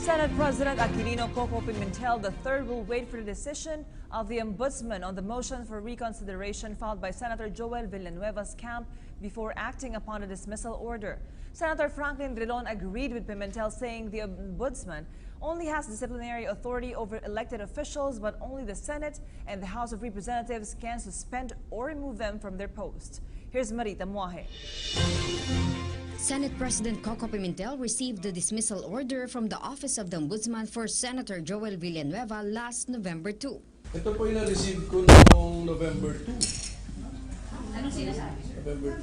Senate President Aquilino Coco Pimentel III will wait for the decision of the Ombudsman on the motion for reconsideration filed by Senator Joel Villanueva's camp before acting upon a dismissal order. Senator Franklin Drilon agreed with Pimentel saying the Ombudsman only has disciplinary authority over elected officials, but only the Senate and the House of Representatives can suspend or remove them from their post. Here's Marita Muaje. Senate President Coco Pimentel received the dismissal order from the Office of the Ombudsman for Senator Joel Villanueva last November 2. Ito po yung na-receive ko noong November 2. Anong sinasabi? November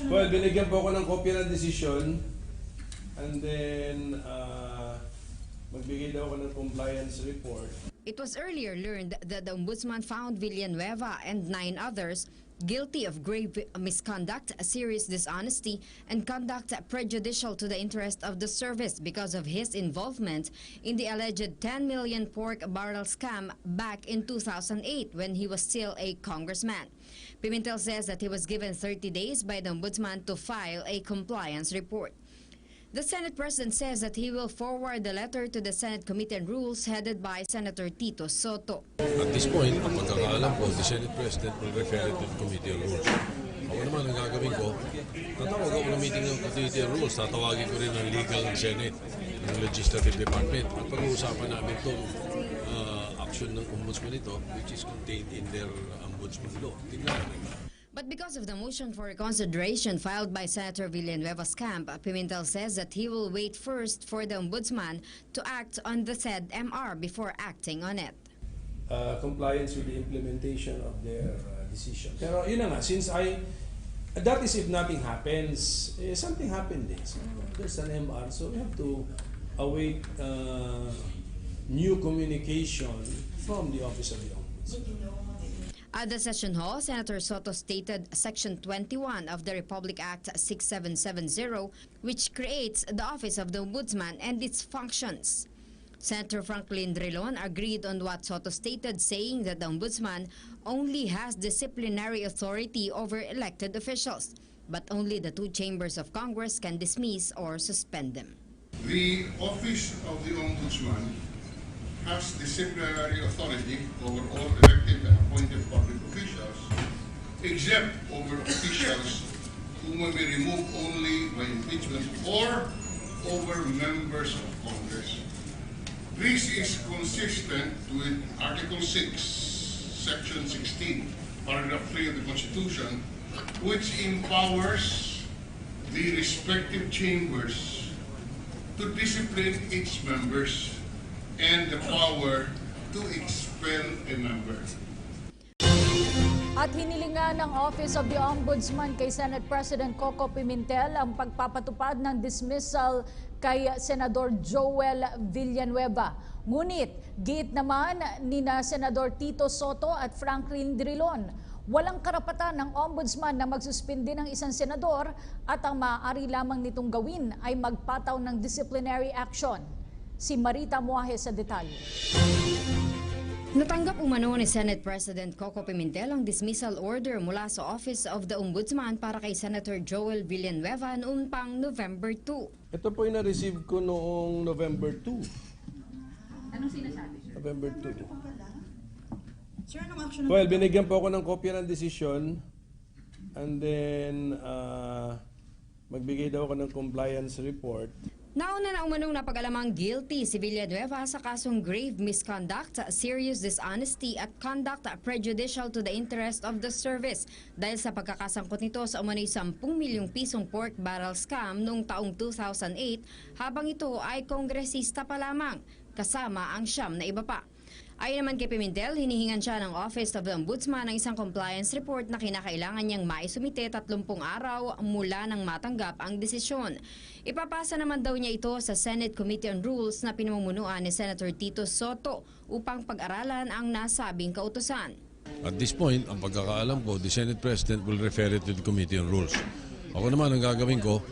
2. Well, binigyan po ako ng kopya ng desisyon and then uh, magbigay daw ako ng compliance report. It was earlier learned that the Ombudsman found Villanueva and nine others guilty of grave misconduct, serious dishonesty, and conduct prejudicial to the interest of the service because of his involvement in the alleged 10 million pork barrel scam back in 2008 when he was still a congressman. Pimentel says that he was given 30 days by the Ombudsman to file a compliance report. The Senate President says that he will forward the letter to the Senate Committee on Rules headed by Senator Tito Soto. At this point, ang pagkakaalam ko, the Senate President will refer it to the Committee on Rules. Ako naman, ang gagawin ko, tatawag ako ng meeting ng Committee on Rules, tatawagin ko rin ang legal ng Senate, ng Legislative Department, at pag-uusapan namin itong uh, action ng ombudsman ito, which is contained in their ombudsman law. Tingnan. But because of the motion for reconsideration filed by Senator Villanueva's camp, Pimentel says that he will wait first for the ombudsman to act on the said MR before acting on it. Uh, compliance with the implementation of their uh, decision. Pero yun nga, since I, that is if nothing happens, eh, something happened eh. So, there's an MR, so we have to await uh, new communication from the Office of the Ombudsman. At the session hall, Senator Soto stated Section 21 of the Republic Act 6770, which creates the Office of the Ombudsman and its functions. Senator Franklin Drilon agreed on what Soto stated, saying that the Ombudsman only has disciplinary authority over elected officials, but only the two chambers of Congress can dismiss or suspend them. The Office of the Ombudsman has disciplinary authority over all except over officials who may be removed only by impeachment or over members of Congress. This is consistent with Article 6, Section 16, Paragraph 3 of the Constitution, which empowers the respective chambers to discipline its members and the power to expel a member. At hinilingan ng Office of the Ombudsman kay Senate President Coco Pimentel ang pagpapatupad ng dismissal kay Senador Joel Villanueva. Ngunit, giit naman ni na Senador Tito Soto at Franklin Drilon, walang karapatan ng ombudsman na magsuspindi ng isang senador at ang maaari lamang nitong gawin ay magpataw ng disciplinary action. Si Marita Muahe sa detalye. Natanggap umano ni Senate President Coco Pimentel ang dismissal order mula sa Office of the Ombudsman para kay Senator Joel Villanueva noon pang November 2. Ito po yung na-receive ko noong November 2. Anong sinasabi? November 2. Sir, anong action Well, binigyan po ako ng kopya ng desisyon and then uh, magbigay daw ako ng compliance report. Nauna na umanong napag-alamang guilty si Villanueva sa kasong grave misconduct, serious dishonesty at conduct prejudicial to the interest of the service dahil sa pagkakasangkot nito sa umano'y 10 milyong pisong pork barrel scam noong taong 2008 habang ito ay kongresista pa lamang kasama ang siyam na iba pa. Ayon naman kay Pimentel, hinihingan siya ng Office of the Ombudsman ng isang compliance report na kinakailangan niyang maisumite 30 araw mula nang matanggap ang desisyon. Ipapasa naman daw niya ito sa Senate Committee on Rules na pinamumunuan ni Senator Tito Soto upang pag-aralan ang nasabing kautusan. At this point, ang pagkakaalam ko, the Senate President will refer it to the Committee on Rules. Ako naman, ang gagawin ko,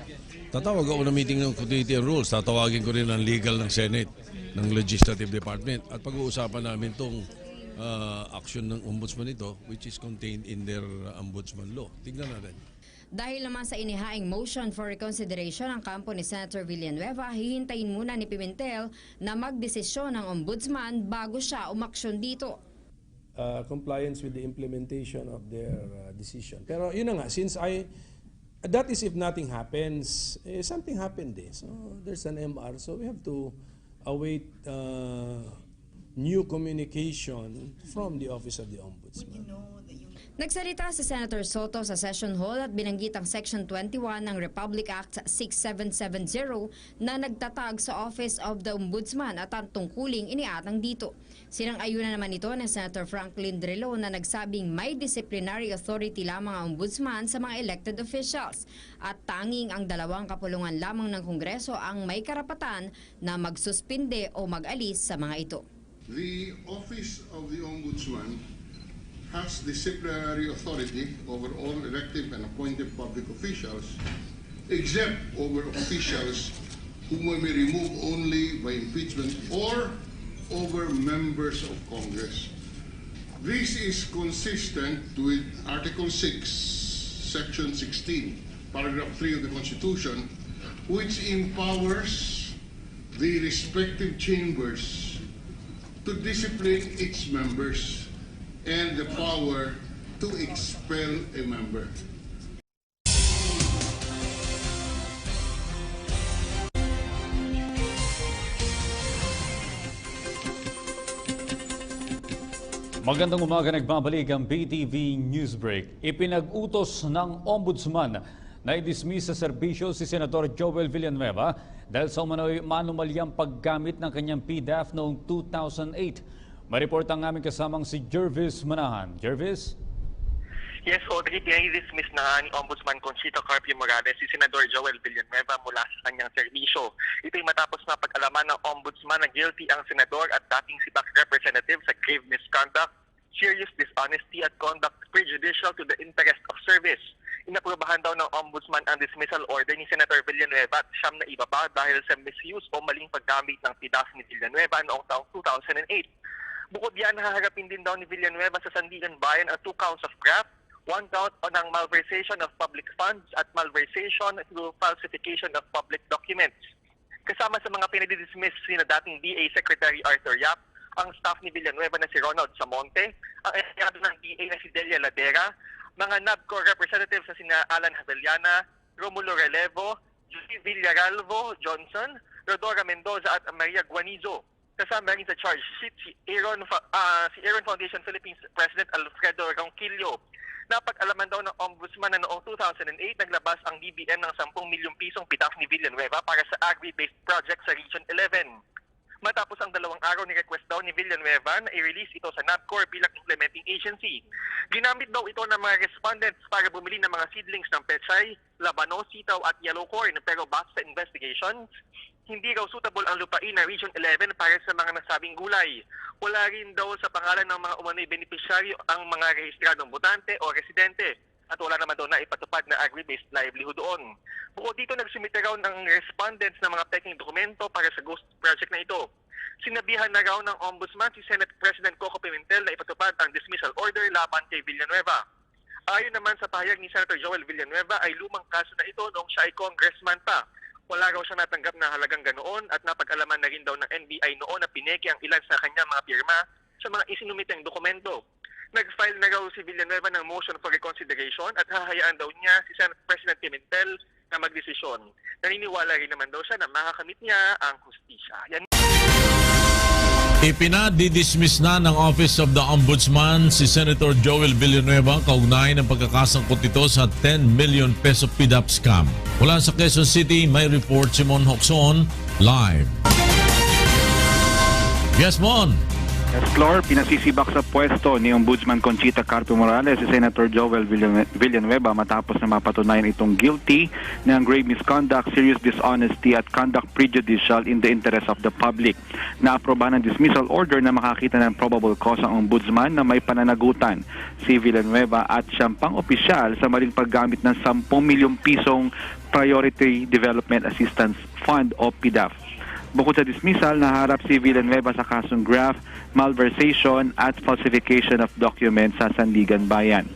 tatawag ako ng meeting ng Committee on Rules, tatawagin ko rin ang legal ng Senate, ng Legislative Department, at pag-uusapan namin itong uh, action ng ombudsman ito, which is contained in their uh, ombudsman law. Tingnan natin. Dahil naman sa inihaing motion for reconsideration ang kampo ni Senator Villanueva, hihintayin muna ni Pimentel na magdesisyon ng ombudsman bago siya umaksyon dito. uh, compliance with the implementation of their uh, decision. Pero yun na nga, since I, that is if nothing happens, eh, something happened eh. So there's an MR, so we have to await uh, new communication from the Office of the Ombudsman. Nagsalita si Senator Soto sa session hall at binanggit ang Section 21 ng Republic Act 6770 na nagtatag sa Office of the Ombudsman at ang tungkuling iniatang dito. Sinang-ayunan naman ito ng Senator Franklin Drillo na nagsabing may disciplinary authority lamang ang ombudsman sa mga elected officials at tanging ang dalawang kapulungan lamang ng Kongreso ang may karapatan na magsuspinde o mag-alis sa mga ito. The Office of the Ombudsman has disciplinary authority over all elected and appointed public officials, except over officials whom we may remove only by impeachment or over members of Congress. This is consistent with Article 6, Section 16, Paragraph 3 of the Constitution, which empowers the respective chambers to discipline its members and the power to expel a member. Magandang umaga, nagbabalik ang BTV Newsbreak. Ipinag-utos ng Ombudsman na i-dismiss sa serbisyo si Senador Joel Villanueva dahil sa umano'y manumalyang paggamit ng kanyang PDAF noong 2008. May report ang aming kasamang si Jervis Manahan. Jervis? Yes, Audrey, pinay-dismiss na ni Ombudsman Conchita Carpio Morales si Senador Joel Villanueva mula sa kanyang serbisyo. Ito'y matapos na pag-alaman ng Ombudsman na guilty ang Senador at dating sibak representative sa grave misconduct, serious dishonesty at conduct prejudicial to the interest of service. Inaprobahan daw ng Ombudsman ang dismissal order ni Senator Villanueva at siyam na ibaba dahil sa misuse o maling paggamit ng PIDAF ni Villanueva noong taong 2008. Bukod yan, haharapin din daw ni Villanueva sa Sandigan Bayan ang two counts of graft, one count ang malversation of public funds at malversation through falsification of public documents. Kasama sa mga pinadidismiss sina dating DA Secretary Arthur Yap, ang staff ni Villanueva na si Ronald Samonte, ang empleyado ng DA na si Delia Ladera, mga NABCO representatives na sina Alan Havellana, Romulo Relevo, Julie Villaralvo Johnson, Rodora Mendoza at Maria Guanizo. Kasama rin sa charge sheet si Aaron, ah, si Aaron Foundation Philippines President Alfredo Ronquillo. Napag-alaman daw ng Ombudsman na noong 2008 naglabas ang BBM ng 10 milyong pisong pitaf ni Villanueva para sa agri-based project sa Region 11. Matapos ang dalawang araw ni request daw ni Villanueva na i-release ito sa NABCOR bilang implementing agency. Ginamit daw ito ng mga respondents para bumili ng mga seedlings ng pechay, labano, sitaw at yellow corn pero base sa investigations, hindi raw suitable ang lupain na Region 11 para sa mga nasabing gulay. Wala rin daw sa pangalan ng mga umano'y beneficiaryo ang mga rehistradong botante o residente at wala naman daw na ipatupad na agri-based livelihood doon. Bukod dito, nagsumite raw ng respondents ng mga peking dokumento para sa ghost project na ito. Sinabihan na raw ng Ombudsman si Senate President Coco Pimentel na ipatupad ang dismissal order laban kay Villanueva. Ayon naman sa pahayag ni Senator Joel Villanueva ay lumang kaso na ito noong siya ay congressman pa. Wala raw siya natanggap na halagang ganoon at napag-alaman na rin daw ng NBI noon na pineki ang ilan sa kanyang mga pirma sa mga isinumiteng dokumento. Nag-file na raw si Villanueva ng motion for reconsideration at hahayaan daw niya si Senate President Pimentel na magdesisyon. Naniniwala rin naman daw siya na makakamit niya ang hustisya. Yan Ipinadidismiss na ng Office of the Ombudsman si Senator Joel Villanueva kaugnay ng pagkakasangkot nito sa 10 million peso PIDAP scam. Mula sa Quezon City, may report si Mon Hoxon live. Yes, Mon! Flor, pinasisibak sa pwesto ni Ombudsman Conchita Carpio Morales si Senator Joel Villan- Villanueva matapos na mapatunayan itong guilty ng grave misconduct, serious dishonesty at conduct prejudicial in the interest of the public. Naaproba ng dismissal order na makakita ng probable cause ang Ombudsman na may pananagutan si Villanueva at siyang pang-opisyal sa maling paggamit ng 10 milyong pisong Priority Development Assistance Fund o PDAF. Bukod sa dismissal, naharap si Villanueva sa kasong graft, malversation at falsification of documents sa Sandigan Bayan.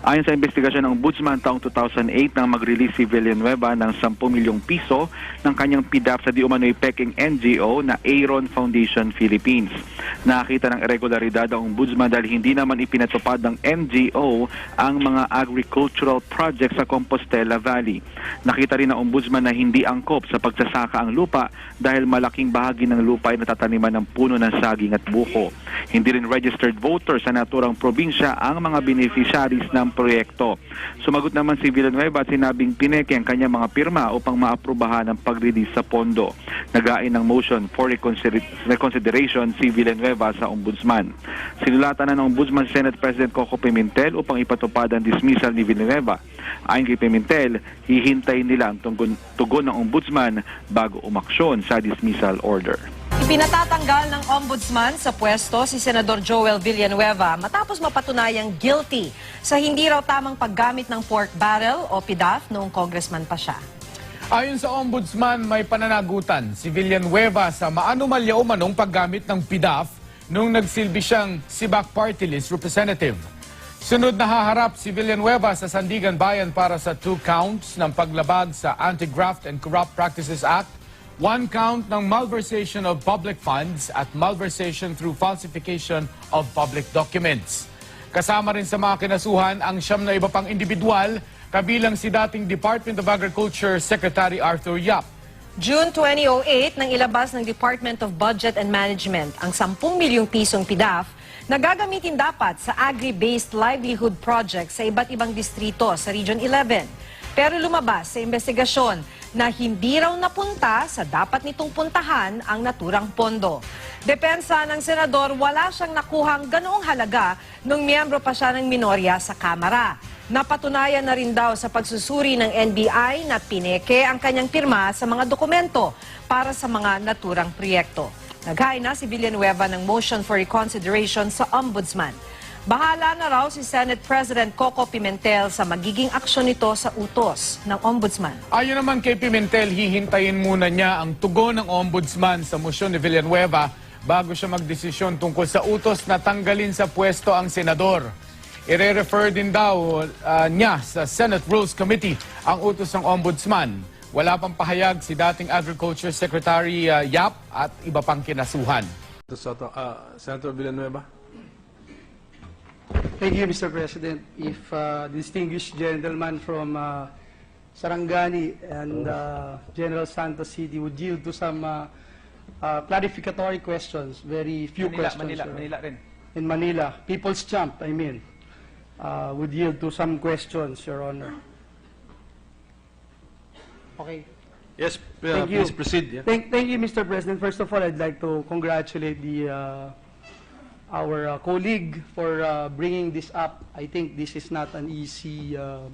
Ayon sa investigasyon ng Ombudsman taong 2008 nang mag-release si Villanueva ng 10 milyong piso ng kanyang PDAP sa di umano'y peking NGO na Aaron Foundation Philippines. Nakita ng irregularidad ang Ombudsman dahil hindi naman ipinatupad ng NGO ang mga agricultural projects sa Compostela Valley. Nakita rin ng Ombudsman na hindi angkop sa pagsasaka ang lupa dahil malaking bahagi ng lupa ay natataniman ng puno ng saging at buko. Hindi rin registered voter sa naturang probinsya ang mga beneficiaries ng proyekto. Sumagot naman si Villanueva at sinabing pineke ang kanyang mga pirma upang maaprubahan ang pag-release sa pondo. Nagain ng motion for reconsider- reconsideration si Villanueva sa Ombudsman. Sinulatan na ng Ombudsman si Senate President Coco Pimentel upang ipatupad ang dismissal ni Villanueva. Ayon kay Pimentel, hihintayin nila ang tugon ng Ombudsman bago umaksyon sa dismissal order. Ipinatatanggal ng ombudsman sa pwesto si Senador Joel Villanueva matapos mapatunayang guilty sa hindi raw tamang paggamit ng pork barrel o PIDAF noong congressman pa siya. Ayon sa ombudsman, may pananagutan si Villanueva sa maanumalya umanong paggamit ng PIDAF nung nagsilbi siyang Sibak Party List representative. Sunod na haharap si Villanueva sa Sandigan Bayan para sa two counts ng paglabag sa Anti-Graft and Corrupt Practices Act, one count ng malversation of public funds at malversation through falsification of public documents. Kasama rin sa mga kinasuhan ang siyam na iba pang individual, kabilang si dating Department of Agriculture Secretary Arthur Yap. June 2008 nang ilabas ng Department of Budget and Management ang 10 milyong pisong PIDAF na gagamitin dapat sa agri-based livelihood projects sa iba't ibang distrito sa Region 11. Pero lumabas sa investigasyon na hindi raw napunta sa dapat nitong puntahan ang naturang pondo. Depensa ng senador, wala siyang nakuhang ganoong halaga nung miyembro pa siya ng minorya sa Kamara. Napatunayan na rin daw sa pagsusuri ng NBI na pineke ang kanyang pirma sa mga dokumento para sa mga naturang proyekto. Naghain na si Villanueva ng motion for reconsideration sa Ombudsman. Bahala na raw si Senate President Coco Pimentel sa magiging aksyon nito sa utos ng Ombudsman. Ayon naman kay Pimentel, hihintayin muna niya ang tugon ng ombudsman sa motion ni Villanueva bago siya magdesisyon tungkol sa utos na tanggalin sa pwesto ang senador. Ire-refer din daw ah, niya sa Senate Rules Committee ang utos ng ombudsman. Wala pang pahayag si dating Agriculture Secretary ah, Yap at iba pang kinasuhan. Soto, uh, Senator Villanueva. Thank you, Mr. President. If uh, distinguished gentleman from uh, Sarangani and uh, General Santos City would yield to some uh, uh, clarificatory questions, very few Manila, questions. Manila, uh, Manila rin. In Manila, People's Champ, I mean, uh, would yield to some questions, Your Honor. Okay. Yes, uh, Thank you. please proceed. Yeah. Thank, thank you, Mr. President. First of all, I'd like to congratulate the uh, our uh, colleague for uh, bringing this up. I think this is not an easy uh,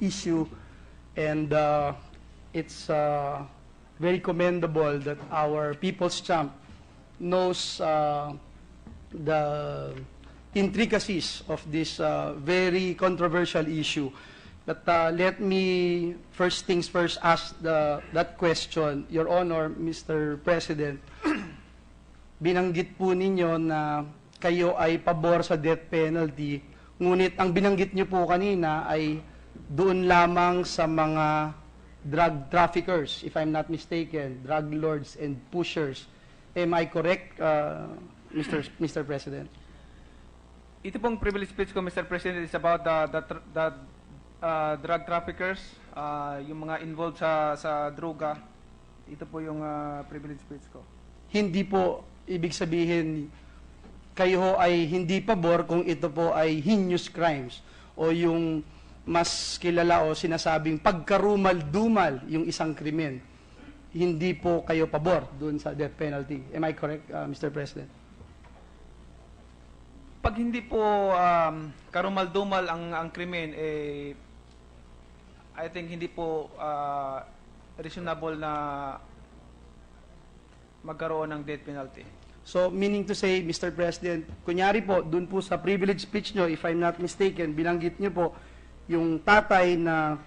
issue, and uh, it's uh, very commendable that our people's champ knows uh, the intricacies of this uh, very controversial issue. But uh, let me first things first ask the, that question, Your Honor, Mr. President. Binanggit po ninyo na kayo ay pabor sa death penalty, ngunit ang binanggit niyo po kanina ay doon lamang sa mga drug traffickers, if I'm not mistaken, drug lords and pushers. Am I correct, uh, Mr. Mr. President? Ito pong privilege speech ko, Mr. President, is about the, the, the uh, drug traffickers, uh, yung mga involved sa, sa droga. Ito po yung uh, privilege speech ko. Hindi po ibig sabihin kayo ay hindi pabor kung ito po ay heinous crimes o yung mas kilala o sinasabing pagkarumal-dumal yung isang krimen. Hindi po kayo pabor doon sa death penalty. Am I correct, uh, Mr. President? Pag hindi po um, karumal-dumal ang, ang krimen, eh, I think hindi po uh, reasonable na magkaroon ng death penalty. So, meaning to say, Mr. President, kunyari po, dun po sa privilege speech nyo, if I'm not mistaken, binanggit nyo po yung tatay na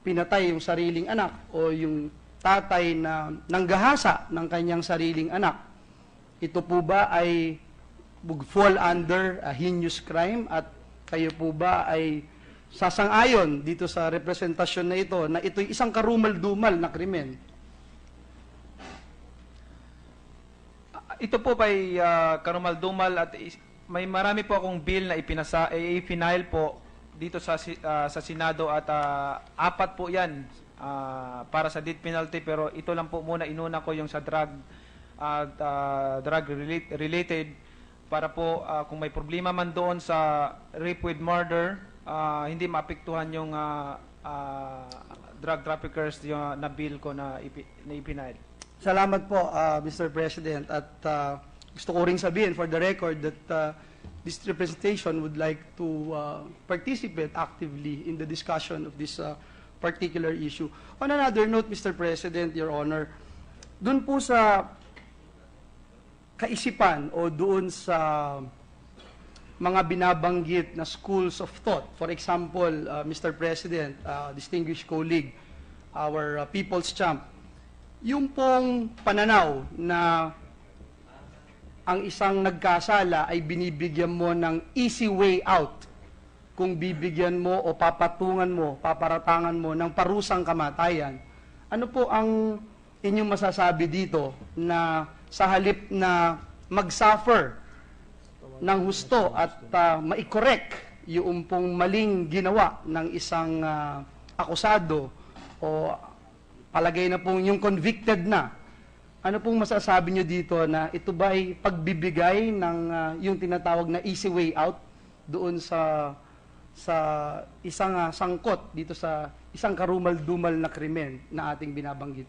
pinatay yung sariling anak o yung tatay na nanggahasa ng kanyang sariling anak. Ito po ba ay fall under a heinous crime at kayo po ba ay sasang-ayon dito sa representasyon na ito na ito'y isang karumal-dumal na krimen. Ito po ay ah, karumal-dumal at is- may marami po akong bill na ipinasa, eh, ipinail po dito sa ah, sa Senado at ah, apat po 'yan ah, para sa death penalty pero ito lang po muna inuna ko yung sa drug at ah, drug relate- related para po ah, kung may problema man doon sa rape with murder ah, hindi maapektuhan yung ah, ah, drug traffickers yung na bill ko na, ipi, na ipinail. Salamat po, uh, Mr. President. At uh, gusto ko rin sabihin for the record that uh, this representation would like to uh, participate actively in the discussion of this uh, particular issue. On another note, Mr. President, Your Honor, dun po sa kaisipan o doon sa mga binabanggit na schools of thought. For example, uh, Mr. President, uh, distinguished colleague, our uh, people's champ, yung pong pananaw na ang isang nagkasala ay binibigyan mo ng easy way out kung bibigyan mo o papatungan mo, paparatangan mo ng parusang kamatayan. Ano po ang inyong masasabi dito na sa halip na mag-suffer ng husto at uh, maikorek yung pong maling ginawa ng isang ah, akusado o palagay na pong yung convicted na. Ano pong masasabi nyo dito na ito ba ay pagbibigay ng ah, yung tinatawag na easy way out doon sa sa isang ah, sangkot dito sa isang karumal-dumal na krimen na ating binabanggit?